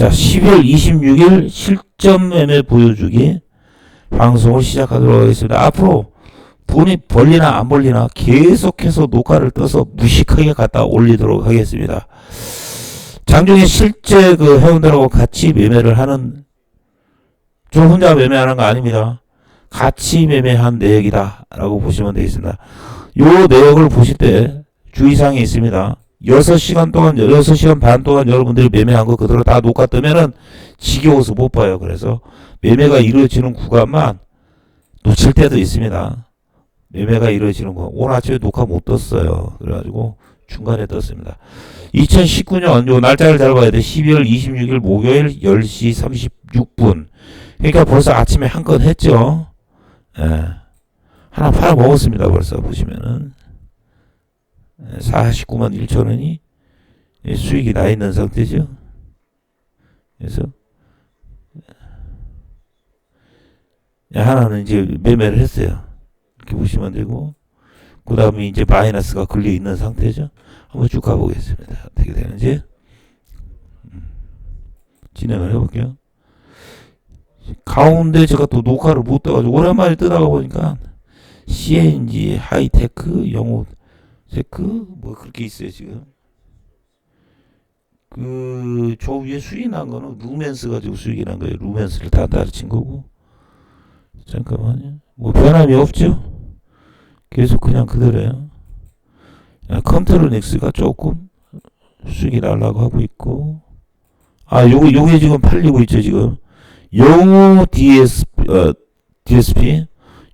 자, 12월 26일 실전 매매 보여주기 방송을 시작하도록 하겠습니다. 앞으로 돈이 벌리나 안 벌리나 계속해서 녹화를 떠서 무식하게 갖다 올리도록 하겠습니다. 장중에 실제 그 회원들하고 같이 매매를 하는 저 혼자 매매하는 거 아닙니다. 같이 매매한 내역이다 라고 보시면 되겠습니다. 요 내역을 보실 때 주의사항이 있습니다. 6시간 동안, 6시간 반 동안 여러분들이 매매한 거 그대로 다 녹화 뜨면은 지겨워서 못 봐요. 그래서 매매가 이루어지는 구간만 놓칠 때도 있습니다. 매매가 이루어지는 거. 오늘 아침에 녹화 못 떴어요. 그래가지고 중간에 떴습니다. 2019년 요 날짜를 잘 봐야 돼. 12월 26일 목요일 10시 36분. 그러니까 벌써 아침에 한 건 했죠. 예. 하나 팔아 먹었습니다. 벌써 보시면은. 49만 1천 원이 수익이 나 있는 상태죠. 그래서 하나는 이제 매매를 했어요. 이렇게 보시면 되고 그 다음에 이제 마이너스가 걸려 있는 상태죠. 한번 쭉 가보겠습니다. 어떻게 되는지 음. 진행을 해볼게요. 가운데 제가 또 녹화를 못 떠가지고 오랜만에 뜨다가 보니까 CNG, 하이테크, 영호 테크 뭐 그렇게 있어요 지금. 그 저 위에 난 거는 루멘스 가지고 수익이 난 거예요. 루멘스를 다 가르친 거고. 잠깐만요. 뭐 변함이 없죠? 계속 그냥 그대로예요. 아, 컨트로닉스가 조금 수익이 날라고 하고 있고. 아, 요거 요게 지금 팔리고 있죠 지금. 영호 DS 어, DSP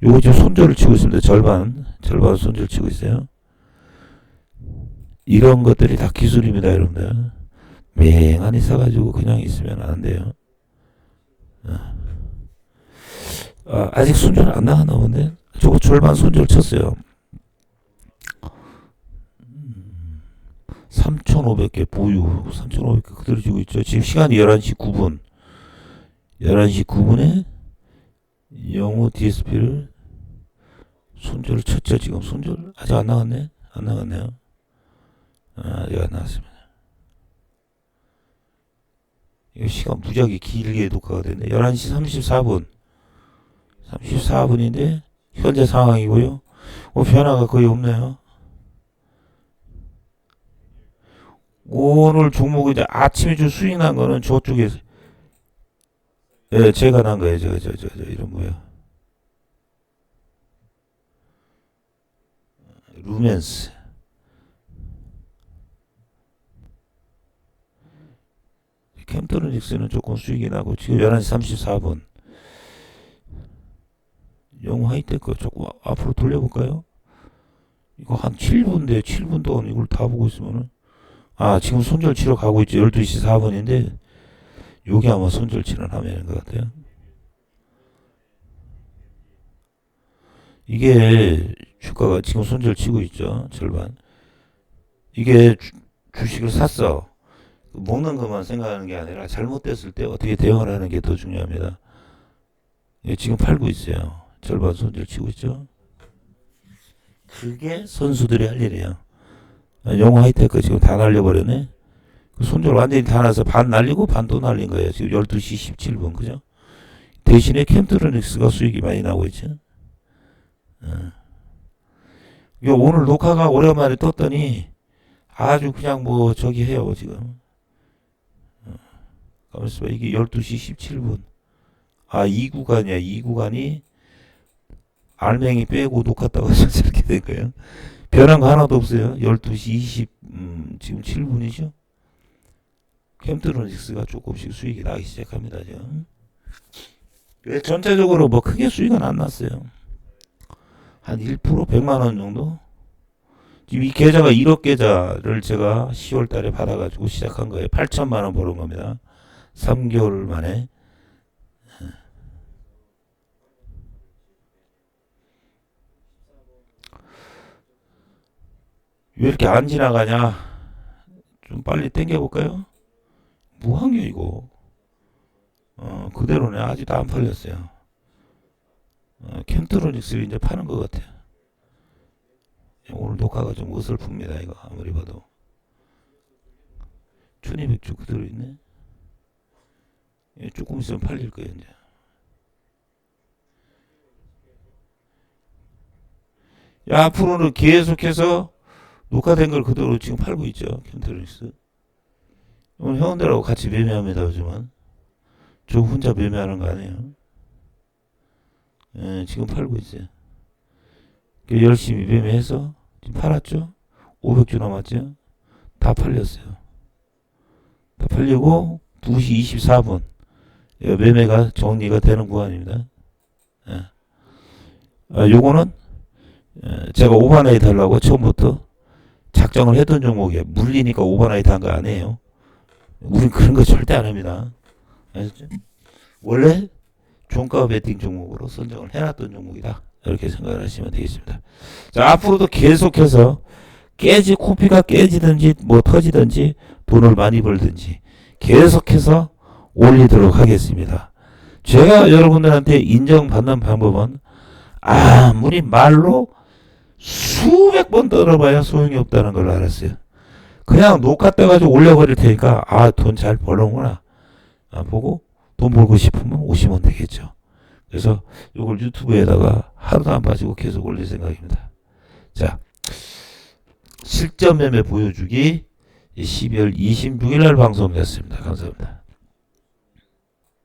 요거 지금 손절을 치고 있습니다. 절반 절반 손절 치고 있어요. 이런 것들이 다 기술입니다, 여러분들. 맹한히 써가지고 그냥 있으면 안 돼요. 어. 아, 아직 손절 안 나갔나 본데? 저거 절반 손절 쳤어요. 3,500개 보유, 3,500개 그대로 지고 있죠. 지금 시간이 11시 9분. 11시 9분에 영호 DSP를 손절을 쳤죠. 지금 손절 아직 안 나갔네? 안 나갔네요. 아, 아직 안 나왔습니다. 이거 시간 무지하게 길게 녹화가 됐네. 11시 34분. 34분인데, 현재 상황이고요. 뭐, 변화가 거의 없네요. 오늘 종목이 이제 아침에 좀 수익 난 거는 저쪽에서, 예, 제가 난 거예요. 저, 저, 저, 저, 이런 거요. 루멘스. 캠토닉스는 조금 수익이 나고 지금 11시 34분. 영화 하이테크 조금 앞으로 돌려볼까요? 이거 한 7분인데 7분 동안 이걸 다 보고 있으면은. 아 지금 손절 치러 가고 있죠. 12시 4분인데 요게 아마 손절 치는 화면인 것 같아요. 이게 주가가 지금 손절 치고 있죠 절반. 이게 주, 주식을 샀어 먹는 것만 생각하는 게 아니라 잘못됐을 때 어떻게 대응을 하는 게 더 중요합니다. 예, 지금 팔고 있어요. 절반 손절 치고 있죠. 그게 선수들이 할 일이에요. 영어 하이테크 지금 다 날려버렸네. 그 손절 완전히 다 나서 반 날리고 반 또 날린 거예요. 지금 12시 17분 그죠? 대신에 캠트로닉스가 수익이 많이 나고 있죠. 어. 오늘 녹화가 오랜만에 떴더니 아주 그냥 뭐 저기 해요 지금. 가만있어 봐. 이게 12시 17분. 아, 이 구간이야. 이 구간이 알맹이 빼고 녹화 따가 이렇게 된 거예요. 변한 거 하나도 없어요. 12시 20, 음, 지금 7분이죠. 캠트로닉스가 조금씩 수익이 나기 시작합니다. 지금. 왜 전체적으로 뭐 크게 수익은 안 났어요. 한 1% 100만 원 정도? 지금 이 계좌가 1억 계좌를 제가 10월 달에 받아가지고 시작한 거예요. 8천만 원 버는 겁니다. 3개월 만에 왜 이렇게 안 지나가냐? 좀 빨리 당겨볼까요? 뭐한게 이거? 어, 그대로네. 아직도 안 팔렸어요. 어, 캠트로닉스를 이제 파는 것 같아요. 오늘 녹화가 좀 어설픕니다. 이거 아무리 봐도. 1200주 그대로 있네. 예, 조금 있으면 팔릴 거예요 이제. 야, 앞으로는 계속해서 녹화된 걸 그대로 지금 팔고 있죠 캠트로닉스. 오늘 회원들하고 같이 매매합니다 요즘은. 저 혼자 매매하는 거 아니에요. 예, 지금 팔고 있어요. 그 열심히 매매해서 지금 팔았죠. 500주 남았죠. 다 팔렸어요. 다 팔리고 2시 24분 매매가 정리가 되는 구간입니다. 예. 아, 요거는 예, 제가 오버나이트 하려고 처음부터 작정을 했던 종목이에요. 물리니까 오버나이트 한거 아니에요. 우린 그런 거 절대 안 합니다. 아셨죠? 원래 종가 베팅 종목으로 선정을 해놨던 종목이다. 이렇게 생각을 하시면 되겠습니다. 자, 앞으로도 계속해서 깨지, 코피가 깨지든지, 뭐 터지든지, 돈을 많이 벌든지, 계속해서 올리도록 하겠습니다. 제가 여러분들한테 인정받는 방법은 아무리 말로 수백 번 떨어봐야 소용이 없다는 걸 알았어요. 그냥 녹화 떠가지고 올려버릴 테니까, 아, 돈 잘 벌는구나. 아, 보고 돈 벌고 싶으면 오시면 되겠죠. 그래서 이걸 유튜브에다가 하루도 안 빠지고 계속 올릴 생각입니다. 자, 실전 매매 보여주기 12월 26일 날 방송됐습니다. 감사합니다.